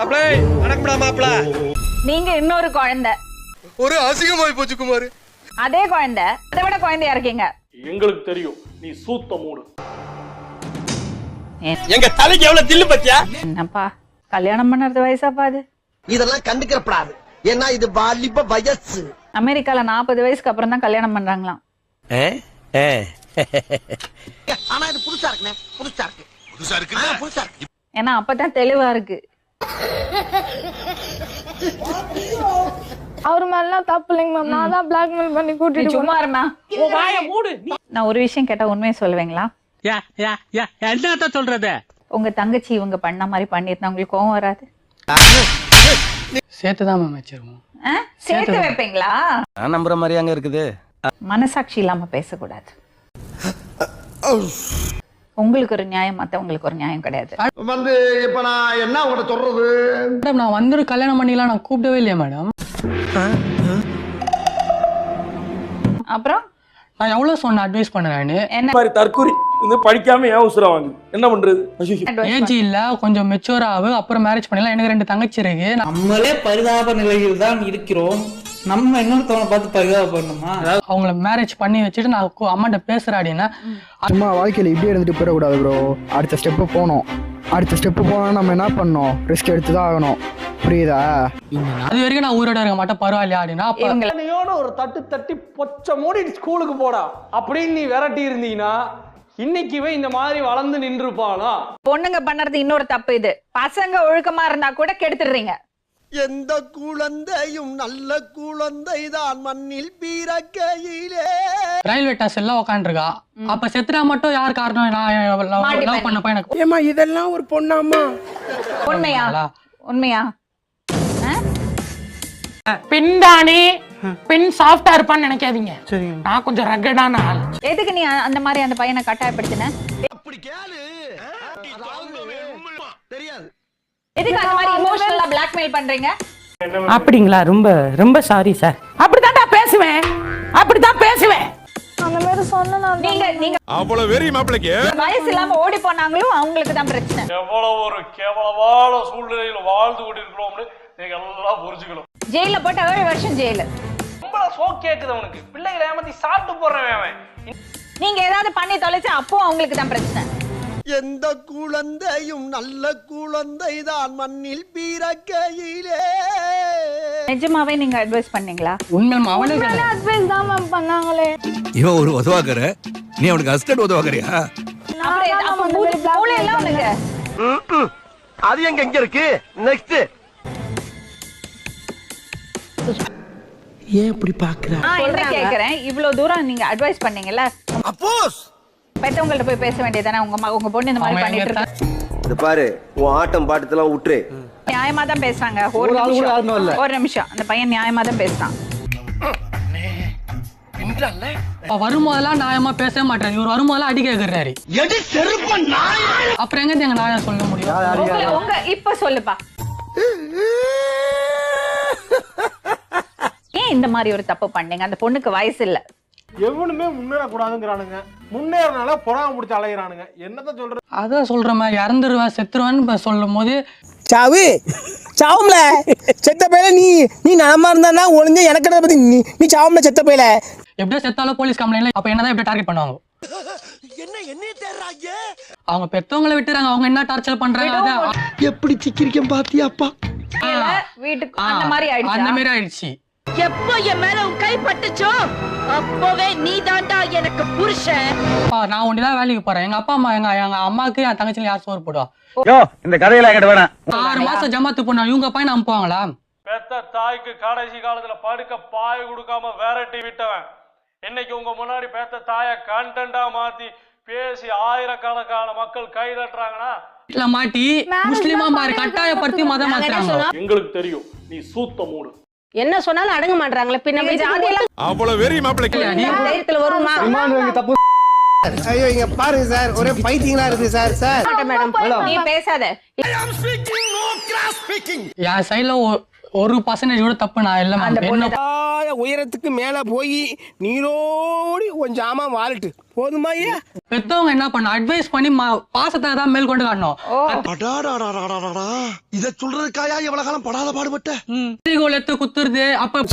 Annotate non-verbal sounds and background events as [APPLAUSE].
மாப்பிளை. வணக்கம்டா மாப்பிள. நீங்க இன்னொரு குழந்தை. ஒரு அசிங்கமாய் போச்சு குமார். அதே குழந்தை. அதை விட குழந்தையா இருக்கீங்க? எங்களுக்கு தெரியும். நீ சூத்த மூடு. எங்க தலைக்கு எவ்வளவு தில்லு பத்தியா? என்னப்பா? கல்யாணம் பண்ணுறது வயசாப்பா அது? இதெல்லாம் கண்டுக்கிறப்படாது. ஏன்னா இது வாலிப வயசு. அமெரிக்கால நாற்பது வயசுக்கு அப்புறம் தான் கல்யாணம் பண்றாங்களாம். [LAUGHS] ஆனா இது புதுசா இருக்குண்ணே. புதுசா இருக்கு. புதுசா இருக்கு புதுசா இருக்கு. ஏன்னா அப்பதான் தெளிவா இருக்கு. அவர் மேலாம் தப்பு இல்லைங்க மேம் நான் தான் பிளாக்மெயில் பண்ணி நீ கூட்டிட்டு சும்மா இருமா? நான் ஒரு விஷயம் கேட்டா உண்மையை சொல்லுவீங்களா? என்னத்த சொல்றது? உங்க தங்கச்சி இவங்க பண்ண மாதிரி பண்ணியிருந்தா உங்களுக்கு கோவம் வராது? சேர்த்து தான் மேம் வச்சிருவோம்? சேர்த்து வைப்பீங்களா? நான் நம்புற மாதிரி அங்க இருக்குது. மனசாட்சி இல்லாம பேசக்கூடாது. உங்களுக்கு ஒரு நியாயம் மத்தவங்களுக்கு ஒரு நியாயம் கிடையாது. வந்து இப்ப நான் என்ன உங்கள்ட்ட சொல்றது? மேடம் நான் வந்து கல்யாணம் பண்ணிக்கலாம் நான் கூப்பிடவே இல்லையா மேடம் அப்புறம்? நான் எவ்வளவு சொன்னேன் அட்வைஸ் பண்ண நானு? என்ன? மாதிரி தற்கூரி வந்து படிக்காம ஏன் உசுரா வாங்குது? என்ன பண்றது? ஏஜ் இல்ல கொஞ்சம் மெச்சூர் ஆகு அப்புறம் மேரேஜ் பண்ணிடலாம். எனக்கு ரெண்டு தங்கச்சி இருக்கு. நம்மளே பரிதாப நிலையில் தான் இருக்கிறோம். நம்ம இன்னொருத்தவனை பார்த்து பரிதாபப்படணுமா அவங்கள மேரேஜ் பண்ணி வச்சுட்டு நான் கு- அம்மாட்ட பேசுறேன் அப்படின்னா சும்மா வாழ்க்கையில் இப்படியே இருந்துட்டு போயிடக்கூடாது ப்ரோ அடுத்த ஸ்டெப்பு போகணும். அடுத்த ஸ்டெப்பு போனால் நம்ம என்ன பண்ணணும்? ரிஸ்க் எடுத்து தான் ஆகணும். புரியுதா? அது வரைக்கும் நான் உயிரோட இருக்க மாட்டேன் பரவாயில்லையா அப்படின்னா அப்ப ஒரு தட்டு தட்டி பொச்ச மூடி ஸ்கூலுக்கு போடா. அப்படின்னு நீ விரட்டி இருந்தீங்கன்னா இன்னைக்கு இவன் இந்த மாதிரி வளர்ந்து நின்றுப்பானா? பொண்ணுங்க பண்ணுறது இன்னொரு தப்பு இது. பசங்க ஒழுக்கமா இருந்தா கூட கெடுத்துடுறீங்க. எந்த குழந்தையும் நல்ல குழந்தை தான் மண்ணில் பிறக்கையிலே. ரயில்வே ஸ்டேஷன்ல எல்லாம் உட்காந்துருக்கா அப்ப செத்துட்டா மட்டும் யார் காரணம்? நான் லவ் பண்ண பையனுக்கு ஏமா இதெல்லாம் ஒரு பொண்ணாமா உண்மையா? உண்மையா? பின்தானே பின் சாஃப்டா இருப்பான்னு நினைக்காதீங்க. நான் கொஞ்சம் ரகடான ஆள். எதுக்கு நீ அந்த மாதிரி அந்த பையனை கட்டாயப்படுத்தின? அப்படி கேளு. தெரியாது. எதுக்கு அந்த மாதிரி இமோஷனலா பண்றீங்க? அப்படிங்களா? ரொம்ப ரொம்ப சாரி சார் அப்படித்தான்டா பேசுவேன். அப்படித்தான் பேசுவேன். அந்த மாதிரி சொன்னா நீங்க நீங்க அவ்வளவு வெறி மாப்பிளைக்கு. வயசு இல்லாம ஓடி போனாங்களும் அவங்களுக்கு தான் பிரச்சனை. எவ்வளவு ஒரு கேவலமான சூழ்நிலையில் வாழ்ந்து கொண்டிருக்கிறோம்னு நீங்க எல்லாம் புரிஞ்சுக்கணும். ஜெயில போட்டு ஏழு வருஷம் ஜெயிலு. ரொம்ப சோ கேக்குது அவனுக்கு. பிள்ளைகளை ஏமாத்தி சாப்பிட்டு போடுறவன் அவன். நீங்க ஏதாவது பண்ணி தொலைச்சு அப்போ அவங்களுக்கு தான் பிரச்சனை. எந்த குழந்தையும் நல்ல குழந்தை தான் மண்ணில் பிறக்கையிலே நிஜமாவே நீங்க அட்வைஸ் பண்ணீங்களா? உண்மையில கேளு. அட்வைஸ் தான் மேம் பண்ணாங்களே. இவன் ஒரு உதவாக்கற நீ அவனுக்கு அசிஸ்டன்ட் உதவாக்கறியா அப்புறம் அப்ப மூளை- மூளை எல்லாம் அது எங்க எங்க இருக்கு? நெக்ஸ்ட் ஏன் இப்படி பாக்குற நான் என்ன கேக்குறேன்? இவ்வளவு தூரம் நீங்க அட்வைஸ் பண்ணீங்கல்ல. அப்போஸ் பெத்தவங்கள்ட்ட போய் பேச வேண்டியதானே உங்க உங்க பொண்ணு இந்த மாதிரி பண்ணிட்டு இருக்கு. இது பாரு உன் ஆட்டம் பாட்டத்தெல்லாம் விட்டுரு நியாயமா தான் பேசுறாங்க. ஒரு நிமிஷம். ஒரு நிமிஷம். அந்த பையன் நியாயமா தான் பேசுறான். அப்ப வரும்போதெல்லாம் நியாயமா பேசவே மாட்டாரு. இவர் வரும்போதெல்லாம் அடி கேக்குறாரு. அப்புறம் எங்க எங்க நியாயம் சொல்ல முடியும்? உங்க- உங்க இப்ப சொல்லுப்பா. ஏன் இந்த மாதிரி ஒரு தப்பு பண்ணீங்க? அந்த பொண்ணுக்கு வயசு இல்ல. எவனுமே முன்னேறக்கூடாதுங்கிறானுங்க. முன்னேறனால பொறாம பிடிச்சி அலையிறானுங்க. என்னதான் சொல்றது அதான் சொல்றேன் இறந்துருவேன் செத்துருவேன்னு சொல்லும் போது சாவு சாவும்ல. செத்த பையல நீ நீ நலமா இருந்தா ஒளிஞ்ச எனக்கு பத்தி நீ நீ சாவும்ல செத்த பையல. எப்படியோ செத்தாலும் போலீஸ் கம்ப்ளைண்ட்ல அப்ப என்னதான் எப்படி டார்கெட் பண்ணுவாங்க? என்ன என்ன தேர்றாங்க அவங்க பெத்தவங்களை விட்டுறாங்க அவங்க என்ன டார்ச்சர் பண்றாங்க அதை எப்படி சிக்கிரிக்கம் பாத்தியாப்பா வீட்டுக்கு அந்த மாதிரி அந்த ஆயிடுச்சு மாதிரி ஆயிடுச்சு. எப்போ என் மேல உன் கை பட்டுச்சோ அப்போவே நீ தாண்டா எனக்கு புருஷன். நான் ஒண்டிதான் வேலைக்கு போறேன். எங்க அப்பா அம்மா எங்க எங்க அம்மாக்கு என் தங்கச்சில யார் சோறு போடுவா? யோ இந்த கேட்ட வேணாம். ஆறு மாசம் ஜமாத்து போனா இவங்க பையன் அனுப்புவாங்களா பெத்த தாய்க்கு கடைசி காலத்துல படுக்க பாய் கொடுக்காம விரட்டி விட்டவன். இன்னைக்கு உங்க முன்னாடி பெத்த தாய கண்டென்ட்டா மாத்தி பேசி ஆயிரக்கணக்கான மக்கள் கை தட்டுறாங்கன்னா மாட்டி முஸ்லிமா மாறி கட்டாயப்படுத்தி மதம் மாத்துறாங்க. எங்களுக்கு தெரியும். நீ சூத்த மூடு. என்ன சொன்னாலும் அடங்க மாட்டாங்களே பின்ன ஜாதியெல்லாம் அவ்வளவு வெறி மாப்பிளைக்கு நீ தைரியத்துல வருமா? ஐயோ இங்க பாருங்க சார் ஒரே பைத்தியங்களா இருக்கு சார் சார். நீ பேசாத. என் சைட்ல ஒரு பர்சன்டேஜ் கூட தப்பு நான் இல்லை உயரத்துக்கு மேல போய் நீரோடி கொஞ்சம் ஆமா வாழட்டு போதுமா பெத்தவங்க என்ன பண்ண அட்வைஸ் பண்ணி பாசத்தை தான் மேல் கொண்டு காட்டணும் இத சொல்றதுக்காயா எவ்வளவு காலம் படாத பாடுபட்ட? கோலத்தை குத்துறது அப்ப